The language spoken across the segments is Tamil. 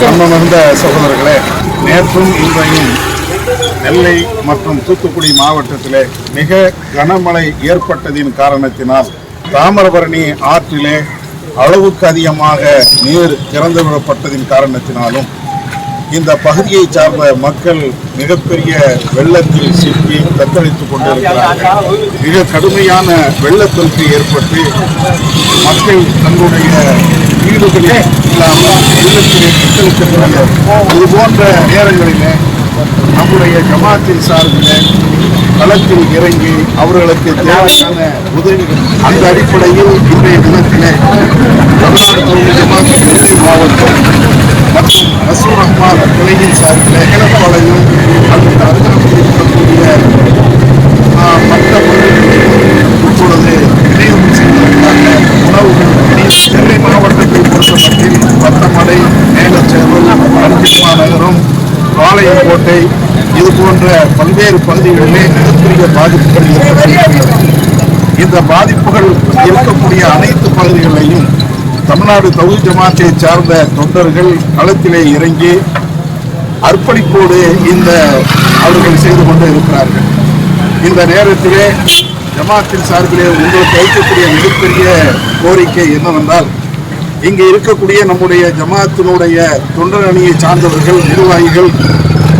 சம்பந்தந்த சகோதரர்களே நேற்றும் இன்றையும் நெல்லை மற்றும் தூத்துக்குடி மாவட்டத்திலே மிக கனமழை ஏற்பட்டதின் காரணத்தினால் தாமிரபரணி ஆற்றிலே அளவுக்கு அதிகமாக நீர் திறந்து விடப்பட்டதின் காரணத்தினாலும் இந்த பகுதியை சார்ந்த மக்கள் மிகப்பெரிய வெள்ளத்தில் சிக்கி தத்தளித்துக் கொண்டிருக்கிறார்கள். மிக கடுமையான வெள்ளத்தொற்று ஏற்பட்டு மக்கள் தங்களுடைய வீடுகளில் இல்லாமல் வெள்ளத்திலே தத்தளிக்கக்கூடிய இது போன்ற நேரங்களிலே நம்முடைய ஜமாத்தின் சார்பில் களத்தில் இறங்கி அவர்களுக்கு தேவையான உதவிகள் அந்த அடிப்படையில் இன்றைய தினத்திலே தமிழ்நாடு தொழில் ஜமாத் மாவட்டம் மற்றும் நசூர் ரஹ்மான் கிளையின் சார்பில் இளப்பாளையம் அர்ஜிமா நகரம் பாளையங்கோட்டை இது போன்ற பல்வேறு பகுதிகளிலே மிகப்பெரிய பாதிப்புகள் ஏற்பட்டிருக்கிறது இந்த பாதிப்புகள் இருக்கக்கூடிய அனைத்து பகுதிகளையும் தமிழ்நாடு தகுதி ஜமாத்தை சார்ந்த தொண்டர்கள் களத்திலே இறங்கி அர்ப்பணிப்போடு இந்த அவர்கள் செய்து கொண்டு இருக்கிறார்கள். இந்த நேரத்திலே ஜமாத்தின் சார்பிலே உங்களுக்கு வைக்கக்கூடிய மிகப்பெரிய கோரிக்கை என்னவென்றால் இங்கே இருக்கக்கூடிய நம்முடைய ஜமாத்தினுடைய தொண்டர் அணியை சார்ந்தவர்கள் நிர்வாகிகள்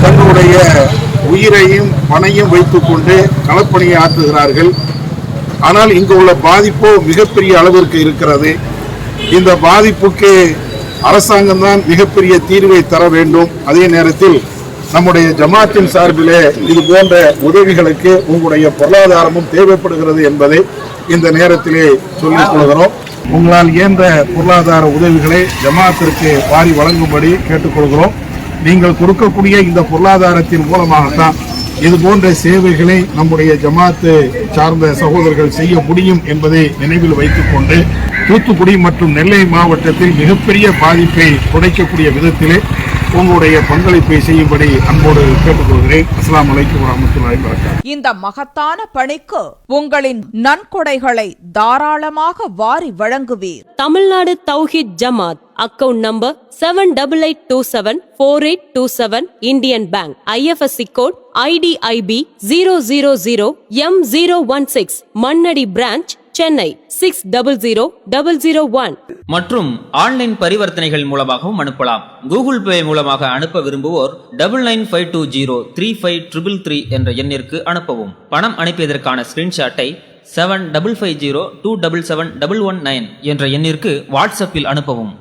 தங்களுடைய உயிரையும் பணையும் வைத்துக்கொண்டு களப்பணியை ஆற்றுகிறார்கள். ஆனால் இங்கு உள்ள பாதிப்போ மிகப்பெரிய அளவிற்கு இருக்கிறது. இந்த பாதிப்புக்கு அரசாங்கம்தான் மிகப்பெரிய தீர்வை தர வேண்டும். அதே நேரத்தில் நம்முடைய ஜமாத்தின் சார்பிலே இது போன்ற உதவிகளுக்கு உங்களுடைய பொருளாதாரமும் தேவைப்படுகிறது என்பதை இந்த நேரத்திலே சொல்லிக் கொள்கிறோம். உங்களால் இயன்ற பொருளாதார உதவிகளை ஜமாத்திற்கு வாரி வழங்கும்படி கேட்டுக்கொள்கிறோம். நீங்கள் கொடுக்கக்கூடிய இந்த பொருளாதாரத்தின் மூலமாகத்தான் இது போன்ற சேவைகளை நம்முடைய ஜமாத்து சார்ந்த சகோதரர்கள் செய்ய முடியும் என்பதை நினைவில் வைத்துக்கொண்டு தூத்துக்குடி மற்றும் நெல்லை மாவட்டத்தில் மிகப்பெரிய பாதிப்பை குறைக்கக்கூடிய விதத்திலே உங்களுடைய பங்களிப்பை செய்யும்படி அன்போடு கேட்டுக்கொள்கிறேன். இந்த மகத்தான பணிக்கு உங்களின் நன்கொடைகளை தாராளமாக வாரி வழங்குவீர். Tamil Nadu Thowheed Jamath account number seven double eight two seven four eight two seven Indian Bank IFSC code IDIB zero zero zero M zero one six Mannady branch Chennai six double zero double zero one மற்றும் ஆன்லைன் பரிவர்த்தனைகள் மூலமாகவும் அனுப்பலாம். கூகுள் பே மூலமாக அனுப்ப விரும்புவோர் double nine five two zero three five triple three என்ற எண்ணிற்கு அனுப்பவும். பணம் அனுப்பியதற்கான ஸ்கிரீன்ஷாட்டை seven double five zero two double seven double one nine என்ற எண்ணிற்கு வாட்ஸ்அப்பில் அனுப்பவும்.